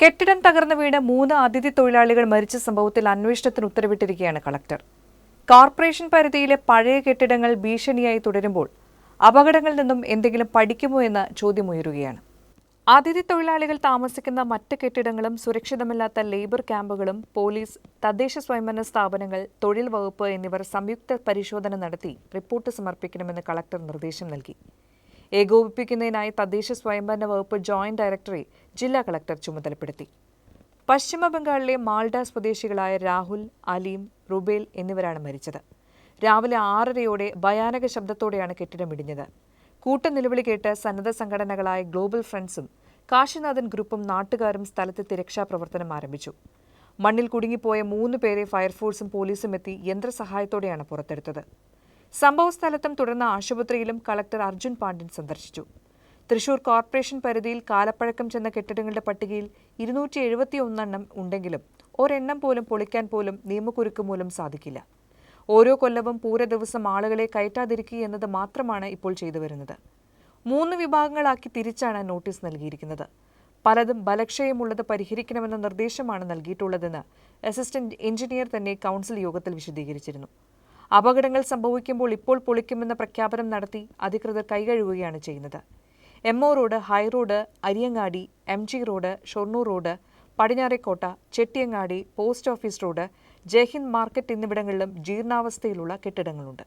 കെട്ടിടം തകർന്നു വീണ് മൂന്ന് അതിഥി തൊഴിലാളികൾ മരിച്ച സംഭവത്തിൽ അന്വേഷണത്തിന് ഉത്തരവിട്ടിരിക്കുകയാണ് കളക്ടർ. കോർപ്പറേഷൻ പരിധിയിലെ പഴയ കെട്ടിടങ്ങൾ ഭീഷണിയായി തുടരുമ്പോൾ അപകടങ്ങളിൽ നിന്നും എന്തെങ്കിലും പഠിക്കുമോ എന്ന ചോദ്യമുയരുകയാണ് അതിഥി തൊഴിലാളികൾ താമസിക്കുന്ന മറ്റ് കെട്ടിടങ്ങളും സുരക്ഷിതമല്ലാത്ത ലേബർ ക്യാമ്പുകളും പോലീസ് തദ്ദേശ സ്വയംഭരണ സ്ഥാപനങ്ങൾ തൊഴിൽ വകുപ്പ് എന്നിവർ സംയുക്ത പരിശോധന നടത്തി റിപ്പോർട്ട് സമർപ്പിക്കണമെന്ന് കളക്ടർ നിർദ്ദേശം നൽകി. ഏകോപിപ്പിക്കുന്നതിനായി തദ്ദേശ സ്വയംഭരണ വകുപ്പ് ജോയിന്റ് ഡയറക്ടറെ ജില്ലാ കളക്ടർ ചുമതലപ്പെടുത്തി. പശ്ചിമബംഗാളിലെ മാൾഡ സ്വദേശികളായ രാഹുൽ അലീം റുബേൽ എന്നിവരാണ് മരിച്ചത്. രാവിലെ ആറരയോടെ ഭയാനക ശബ്ദത്തോടെയാണ് കെട്ടിടം ഇടിഞ്ഞത് കൂട്ടനിലവിളി കേട്ട് സന്നദ്ധ സംഘടനകളായ ഗ്ലോബൽ ഫ്രണ്ട്സും കാശിനാഥൻ ഗ്രൂപ്പും നാട്ടുകാരും സ്ഥലത്തെത്തി രക്ഷാപ്രവർത്തനം ആരംഭിച്ചു. മണ്ണിൽ കുടുങ്ങിപ്പോയ മൂന്ന് പേരെ ഫയർഫോഴ്സും പോലീസും എത്തി യന്ത്രസഹായത്തോടെയാണ് പുറത്തെടുത്തത്. സംഭവസ്ഥലത്തും തുടർന്ന് ആശുപത്രിയിലും കളക്ടർ അർജുൻ പാണ്ഡ്യൻ സന്ദർശിച്ചു. തൃശൂർ കോർപ്പറേഷൻ പരിധിയിൽ കാലപ്പഴക്കം ചെന്ന കെട്ടിടങ്ങളുടെ പട്ടികയിൽ ഇരുന്നൂറ്റി എഴുപത്തിയൊന്നെണ്ണം ഉണ്ടെങ്കിലും ഒരെണ്ണം പോലും പൊളിക്കാൻ പോലും നിയമക്കുരുക്ക് മൂലം സാധിക്കില്ല. ഓരോ കൊല്ലവും പൂര ദിവസം ആളുകളെ കയറ്റാതിരിക്കുക എന്നത് മാത്രമാണ് ഇപ്പോൾ ചെയ്തു വരുന്നത്. മൂന്ന് വിഭാഗങ്ങളാക്കി തിരിച്ചാണ് നോട്ടീസ് നൽകിയിരിക്കുന്നത്. പലതും ബലക്ഷയമുള്ളത് പരിഹരിക്കണമെന്ന നിർദ്ദേശമാണ് നൽകിയിട്ടുള്ളതെന്ന് അസിസ്റ്റന്റ് എഞ്ചിനീയർ തന്നെ കൗൺസിൽ യോഗത്തിൽ വിശദീകരിച്ചിരുന്നു. അപകടങ്ങൾ സംഭവിക്കുമ്പോൾ ഇപ്പോൾ പൊളിക്കുമെന്ന പ്രഖ്യാപനം നടത്തി അധികൃതർ കൈകഴുകുകയാണ് ചെയ്യുന്നത്. M O road high road Ariyangadi M G road Shoranur road Padinjarekotta Chettiyangadi post office road Jaihind market എന്നിവിടങ്ങളിലും ജീർണാവസ്ഥയിലുള്ള കെട്ടിടങ്ങളുണ്ട്.